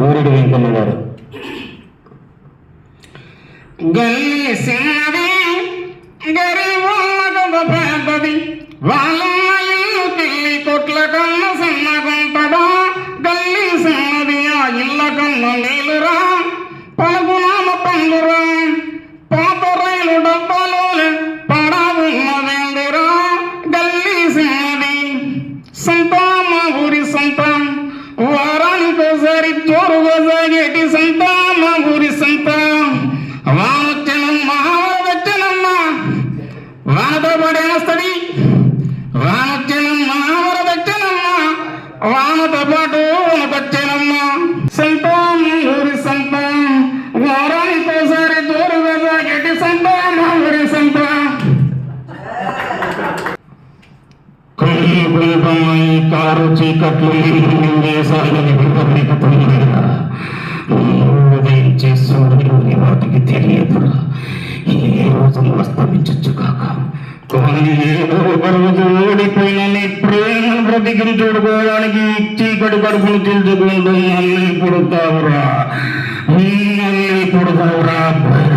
గోరెడు వెంకన్న గారు. గల్లి సింహది గరీబులకు వాళ్ళ వారానికోసారి జోరుగా సంత మా ఊరి సంత వానొచ్చనమ్మ వచ్చనమ్మ వానతో పడేస్తుంది వానొచ్చనమ్మ వరదొచ్చనమ్మా వానతో పాటు వనకొచ్చనమ్మా సంత మా ఊరి సంత వారానికోసారి జోరుగా సాగేటి సంత మా ఊరి సంత కళ్ళు గుణపమై కారు చీకట్లు మింగే తెలియదురా. ఏ రోజు అస్తమించచ్చు కాక. కానీ ఏదో ఒక రోజు ఓడిపోయిన నీ ప్రేమ బ్రతికించుకోవడానికి చీకటి కడుపును తెలుసుకుంటూ మళ్ళీ పుడతావురా. మళ్ళీ పుడతావురా.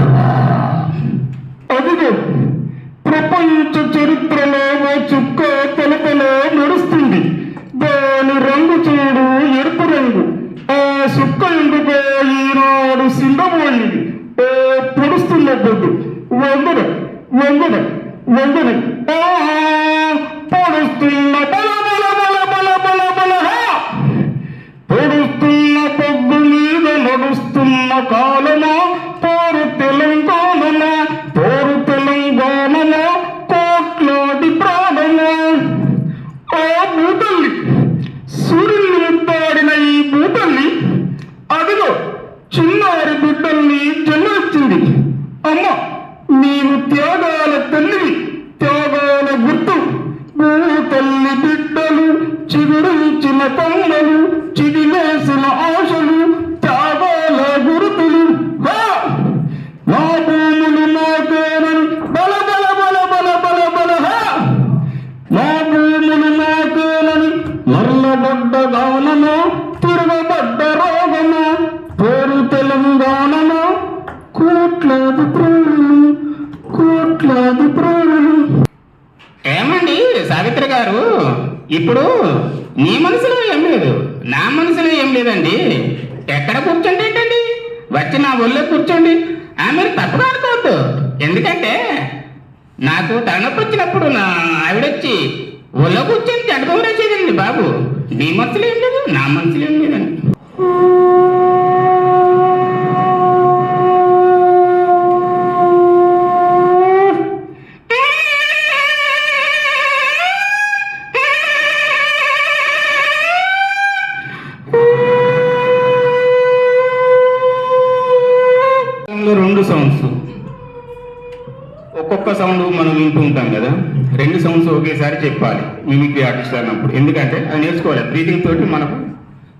வெங்கடன் வெங்கடன் నాకేనని నల్లబడ్డ తిరగబడ్డ రోగము పేరు తెలంగాణను కోట్లాది ప్రాణులు కోట్లాది ప్రాణులు. ఏమండి సావిత్రి గారు? ఇప్పుడు నీ మనసులో ఏం లేదు నా మనసులో ఏం లేదండి. ఎక్కడ కూర్చోండి ఏంటండి? వచ్చి నా ఒళ్ళో కూర్చోండి. ఆమె మీరు తప్పుగా అనుకోవద్దు. ఎందుకంటే నాకు తలనొప్పి వచ్చినప్పుడు నా ఆవిడొచ్చి ఒళ్ళో కూర్చొని జడపం రాసేదండి బాబు? నీ మనసులో ఏం లేదు నా మనసులో ఏం లేదని రెండు సౌండ్స్ ఒక్కొక్క సౌండ్ మనం వింటూ ఉంటాం కదా. రెండు సౌండ్స్ ఒకేసారి చెప్పాలి మిమిక్రీ ఆర్టిస్ట్ అన్నప్పుడు. ఎందుకంటే అది నేర్చుకోవాలి. బ్రీతింగ్ తోటి మనకు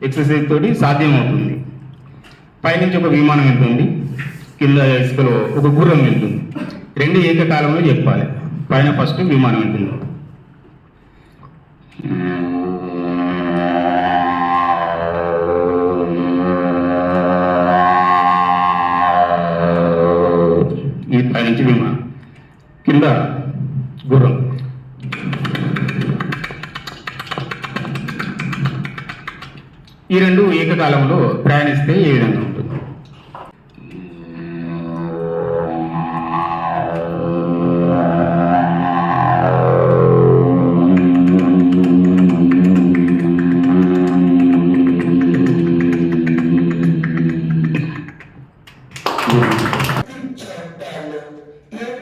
ఎక్సర్సైజ్ తోటి సాధ్యం అవుతుంది పైనుంచి ఒక విమానం వెళ్తుంది. కింద ఇసుకలో ఒక గుర్రం వెళ్తుంది. రెండు ఏకకాలంలో చెప్పాలి. పైన ఫస్ట్ విమానం వెళ్తుంది. ఈ రెండు ఏకకాలంలో ప్రయాణిస్తే ఏ విధంగా ఉంటుంది?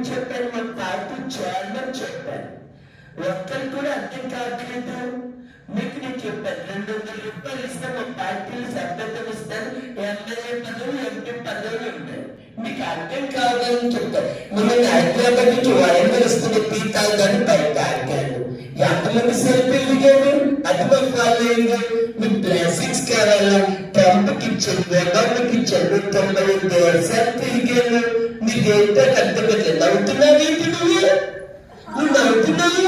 చెప్పాను మన పార్టీ చైర్మన్ చెప్పాను. ఒక్కరు కూడా అర్థం కావట్లేదు. మీకు నేను చెప్పాను రెండు వందల రూపాయలు ఇస్తే మా పార్టీలు సభ్యత్వం ఇస్తాను ఎమ్మెల్యే పదవులు ఎంపీ పదవులు ఉంటాయి. మీకు అర్థం కావాలని చెప్తాను. మిమ్మల్ని హైదరాబాద్ నుంచి వరంగల్ వస్తున్న పీతాలు కానీ బయట ఆగాను ఎంతమంది సెల్ఫీలు దిగారు? అది మా ఫాలోయింగ్ మీ బ్లెస్సింగ్స్ కావాలా? టెంపుకి ఇచ్చారు వెంగళకి ఇచ్చారు తొంభై ఎనిమిది వర్షాలు తిరిగాను ఏంటో అర్థం కదా నవ్వుతున్నావు ఏంటి నువ్వు? నువ్వు నవ్వుతున్నావు?